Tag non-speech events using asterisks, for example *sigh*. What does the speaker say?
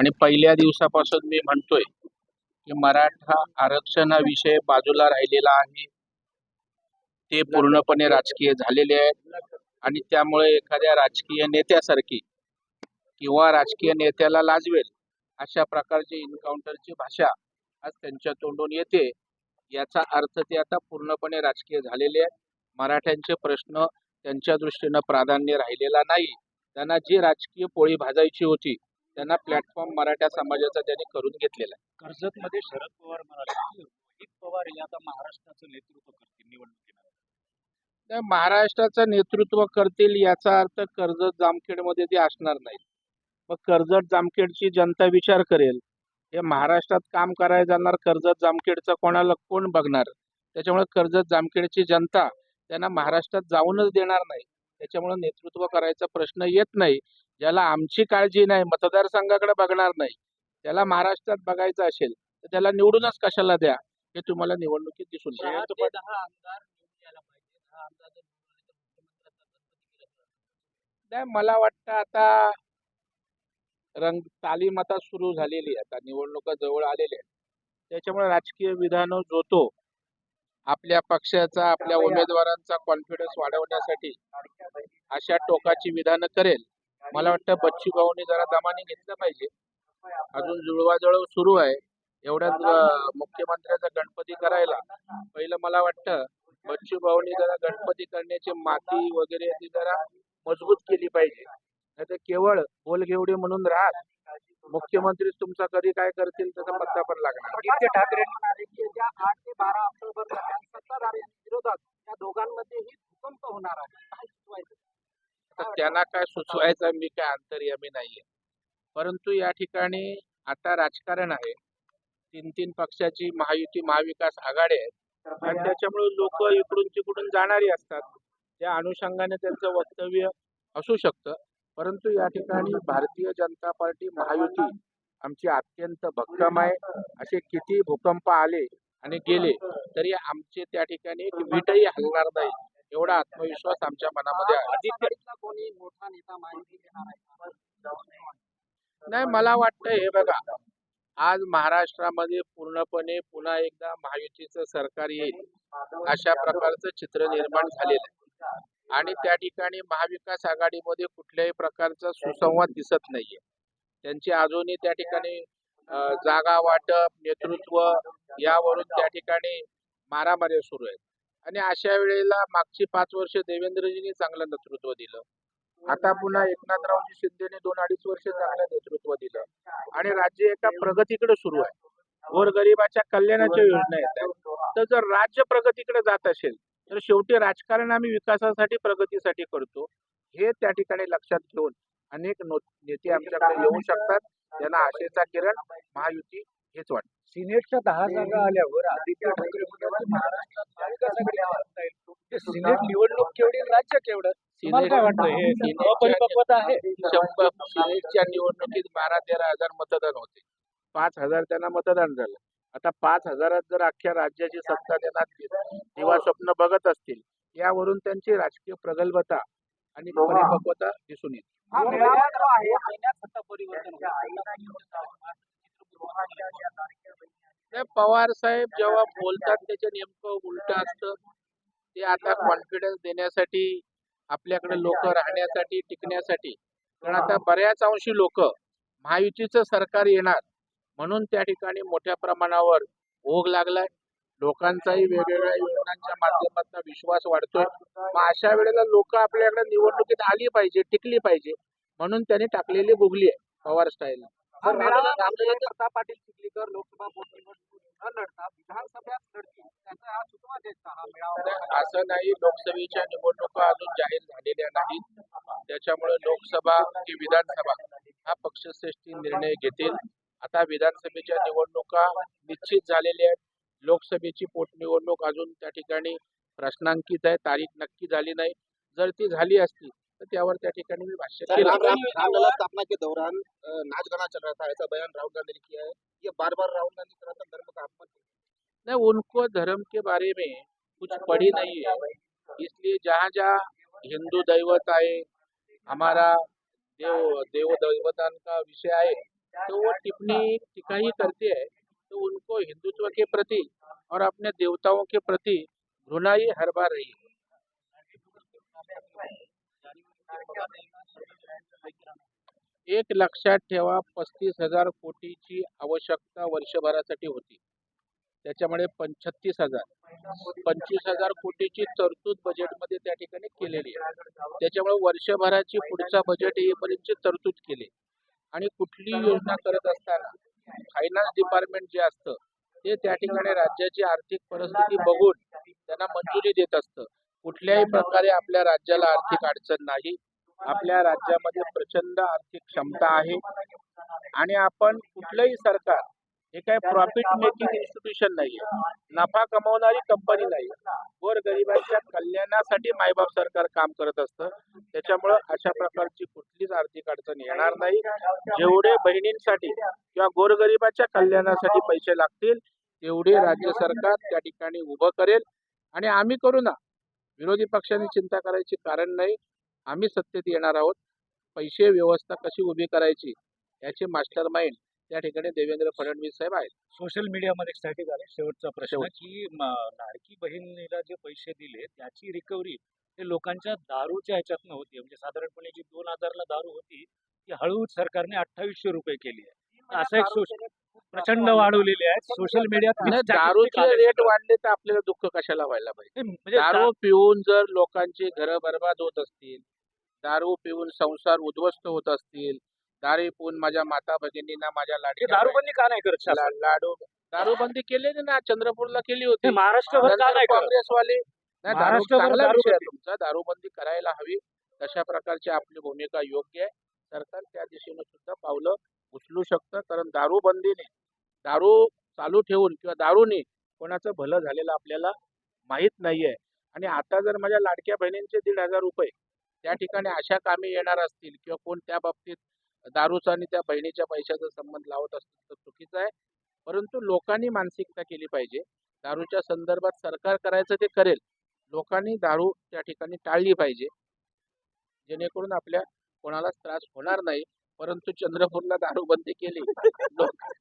आणि पहिल्या दिवसापासून मी म्हणतोय की मराठा आरक्षणाविषय बाजूला राहिलेला आहे. ते पूर्णपणे राजकीय झालेले आहेत. आणि त्यामुळे एखाद्या राजकीय नेत्यासारखी किंवा राजकीय नेत्याला लाजवेल अशा प्रकारची एन्काउंटरची भाषा आज त्यांच्या तोंडून येते. याचा अर्थ ते आता पूर्णपणे राजकीय झालेले आहेत. मराठ्यांचे प्रश्न त्यांच्या दृष्टीनं प्राधान्य राहिलेला नाही. त्यांना जी राजकीय पोळी भाजायची होती त्यांना प्लॅटफॉर्म मराठा समाजाचा त्यांनी करून घेतलेला आहे. कर्जतमध्ये शरद पवार म्हणाले रोहित पवार हे आता महाराष्ट्राचं नेतृत्व करतील तर महाराष्ट्राचं नेतृत्व करतील याचा अर्थ कर्जत जामखेडमध्ये ते असणार नाहीत. मग कर्जत जामखेडची जनता विचार करेल हे महाराष्ट्रात काम करायला जाणार कर्जत जामखेडचं कोणाला कोण बघणार? त्याच्यामुळे कर्जत जामखेडची जनता त्यांना महाराष्ट्रात जाऊनच देणार नाही. त्याच्यामुळे नेतृत्व करायचा प्रश्न येत नाही. ज्याला आमची काळजी नाही मतदारसंघाकडे बघणार नाही त्याला महाराष्ट्रात बघायचं असेल तर त्याला निवडूनच कशाला द्या हे तुम्हाला निवडणुकीत दिसून नाही मला वाटतं आता रंग तालीम आता सुरू झालेली आहे. आता निवडणुका जवळ आलेल्या आहेत. त्याच्यामुळे राजकीय विधानं जो तो आपल्या पक्षाचा आपल्या उमेदवारांचा कॉन्फिडन्स वाढवण्यासाठी अशा टोकाची विधानं करेल. मला वाटतं बच्ची भाऊनी जरा दमाने घेतलं पाहिजे. अजून जुळवाजुळव सुरू आहे. एवढ्यात मुख्यमंत्र्याचा गणपती करायला. पहिलं मला वाटतं बच्चू भाऊनी जरा गणपती करण्याची माती वगैरे ती जरा मजबूत केली पाहिजे. नाही तर केवळ बोलघेवडे म्हणून राहत. मुख्यमंत्री तुमचा कधी काय करतील त्याचा पत्ता पण लागणार. आदित्य ठाकरे म्हणाले की आठ ते बारा ऑक्टोबर दरम्यान सत्ताधारी विरोधात या दोघांमध्येही भूकंप होणार आहे. तर त्यांना काय सुचवायचं मी काय अंतर्यामी नाहीये. परंतु या ठिकाणी आता राजकारण आहे. तीन तीन पक्षाची महायुती महाविकास आघाडी आहेत. आणि त्याच्यामुळे लोक इकडून तिकडून जाणारी असतात. त्या अनुषंगाने त्यांचं वक्तव्य असू शकतं. परंतु या ठिकाणी भारतीय जनता पार्टी महायुती आमची अत्यंत भक्कम आहे. असे किती भूकंप आले आणि गेले तरी आमचे त्या ठिकाणी एक वीटही हलणार नाही एवढा आत्मविश्वास आमच्या मनामध्ये आहे. नाही मला वाटतं हे बघा आज महाराष्ट्रामध्ये पूर्णपणे पुन्हा एकदा महायुतीचं सरकार येईल अशा प्रकारचं चित्र निर्माण झालेलं आहे. आणि त्या ठिकाणी महाविकास आघाडीमध्ये कुठल्याही प्रकारचा सुसंवाद दिसत नाहीये. त्यांची अजूनही त्या ठिकाणी जागा वाटप नेतृत्व यावरून त्या ठिकाणी मारामारी सुरू आहेत. आणि अशा वेळेला मागची पाच वर्ष देवेंद्रजींनी चांगलं नेतृत्व दिलं. आता पुन्हा एकनाथरावजी शिंदेने दोन अडीच वर्ष चांगलं नेतृत्व दिलं. आणि राज्य एका प्रगतीकडे सुरू आहे. गोरगरिबाच्या कल्याणाच्या योजना येत आहेत तर जर राज्य प्रगतीकडे जात असेल तर शेवटी राजकारण आम्ही विकासासाठी प्रगतीसाठी करतो. हे त्या ठिकाणी लक्षात घेऊन अनेक नेते आमच्याकडे येऊ शकतात. त्यांना आशेचा किरण महायुती हेच वाटतं. सिनेटच्या दहा जागा आल्यावर आदित्य ठाकरे म्हणाले महाराष्ट्रात सिनेट निवडणूक केवढी राज्य केवढं? तुम्हाला काय वाटतं? हे सिनेटच्या- अपरिपक्वता आहे. शंभर सिनेटच्या निवडणुकीत बारा तेरा हजार मतदान होते. पाच हजार त्यांना मतदान झालं. आता पाच हजारात जर अख्ख्या राज्याची सत्ता त्यांना दिवा स्वप्न बघत असतील. यावरून त्यांची राजकीय प्रगल्भता आणि परिपक्वता दिसून येते. नाही, पवार साहेब जेव्हा बोलतात त्याच्या नेमकं उलट असतं. ते आता कॉन्फिडन्स देण्यासाठी आपल्याकडे लोक राहण्यासाठी टिकण्यासाठी. कारण आता बऱ्याच अंशी लोक महायुतीचं सरकार येणार म्हणून त्या ठिकाणी मोठ्या प्रमाणावर ओघ लागलाय. लोकांचाही वेगवेगळ्या योजनांच्या माध्यमातून विश्वास वाढतोय. मग अशा वेळेला लोक आपल्याकडे निवडणुकीत आली पाहिजे टिकली पाहिजे म्हणून त्यांनी टाकलेली गुगली आहे पवार स्टाईल प्रताप पाटील चिखलीकर लोकसभा पोटनिवडणूक न लढता विधानसभेत लढतील त्याचा हा का हा मेळावा असं नाही लोकसभेच्या निवडणुका अजून जाहीर झालेल्या नाहीत. त्याच्यामुळे लोकसभा की विधानसभा हा पक्षश्रेष्ठी निर्णय घेतील. आता विधानसभेच्या निवडणुका निश्चित झालेल्या आहेत. लोकसभेची पोटनिवडणूक अजून त्या ठिकाणी प्रश्नांकित आहे तारीख नक्की झाली नाही. जर ती झाली असती तर त्यावर त्या ठिकाणी मी भाष्य रामलला स्थापना के दौरान नाच गाना चल रहा था ऐसा बयान राहुल गांधी ने किया है ये बार बार राहुल गांधी सनातन धर्म का अपमान नहीं उनको धर्म के बारे में कुछ पढ़ी नहीं है। इसलिए जहाँ जहाँ हिंदू दैवत आए हमारा देव देव दैवतान का विषय आए तो वो टिप्पणी टिका ही करती है। तो उनको हिंदुत्व के प्रति और अपने देवताओं के प्रति घृणा ही हर बार रही है। एक लक्षात ठेवा पस्तीस हजार कोटीची आवश्यकता वर्षभरासाठी होती. त्याच्यामुळे पंचतीस हजार. पंचवीस हजार कोटीची तरतूद बजेटमध्ये त्या ठिकाणी केलेली आहे. त्याच्यामुळे वर्षभराची पुढचा बजेट येईपर्यंतची तरतूद केली. आणि कुठली योजना करत असताना फायनान्स डिपार्टमेंट जे असतं ते त्या ठिकाणी राज्याची आर्थिक परिस्थिती बघून त्यांना मंजुरी देत असतं. कुठल्याही प्रकारे आपल्या राज्याला आर्थिक अडचण नाही. आपल्या राज्यामध्ये प्रचंड आर्थिक क्षमता आहे. आणि आपण कुठलंही सरकार हे काय प्रॉफिट मेकिंग इन्स्टिट्यूशन नाहीये. नफा कमवणारी कंपनी नाही गोरगरिबांच्या *laughs* कल्याणासाठी मायबाप सरकार काम करत असतं. त्याच्यामुळं अशा प्रकारची कुठलीच आर्थिक अडचण येणार नाही. जेवढे बहिणींसाठी किंवा गोरगरिबाच्या कल्याणासाठी पैसे लागतील तेवढे राज्य सरकार त्या ठिकाणी उभं करेल. आणि आम्ही करू ना. विरोधी पक्षांनी चिंता करायची कारण नाही. आम्ही सत्तेत येणार आहोत. पैसे व्यवस्था कशी उभी करायची याचे मास्टर माइंड त्या ठिकाणी देवेंद्र फडणवीस साहेब आहेत. सोशल मीडियामध्ये स्टॅटिक आले. शेवटचा प्रश्न. की म, लाडकी बहिणीला जे पैसे दिले त्याची रिकव्हरी ते लोकांच्या दारूच्या ह्याच्यातनं होती म्हणजे साधारणपणे जी दोन हजारला दारू होती ती हळूच सरकारने अठ्ठावीसशे रुपये केली आहे. असं एक सोशल प्रचंड वाढवलेली आहे. सोशल मीडियात दारूचे रेट वाढले तर आपल्याला दुःख कशाला व्हायला पाहिजे? म्हणजे दारू पिऊन जर लोकांची घरं बर्बाद होत असतील दारू पिऊन संसार उद्ध्वस्त होत असतील दारू पिऊन माझ्या माता भगिनींना माझ्या लाडक्या दारूबंदी का नाही करत लाडू दारूबंदी केली ना चंद्रपूरला केली होती. महाराष्ट्रभर काँग्रेसवाले. तुमचा. दारूबंदी करायला हवी. तशा प्रकारची आपली भूमिका योग्य आहे. सरकार त्या दिशेने सुद्धा पावलं उचलू शकतं कारण दारूबंदीने दारू चालू ठेवून किंवा दारूने कोणाचं भलं झालेलं आपल्याला माहीत नाही आहे आणि आता जर माझ्या लाडक्या बहिणींचे दीड हजार रुपये त्या ठिकाणी अशा कामी येणार असतील किंवा कोण त्या बाबतीत दारूचा आणि त्या बहिणीच्या पैशाचा संबंध लावत असतील तर चुकीचं आहे. परंतु लोकांनी मानसिकता केली पाहिजे. दारूच्या संदर्भात सरकार करायचं ते करेल. लोकांनी दारू त्या ठिकाणी टाळली पाहिजे. जेणेकरून आपल्या कोणालाच त्रास होणार नाही. परंतु चंद्रपूरला दारूबंदी केली. लोक *laughs*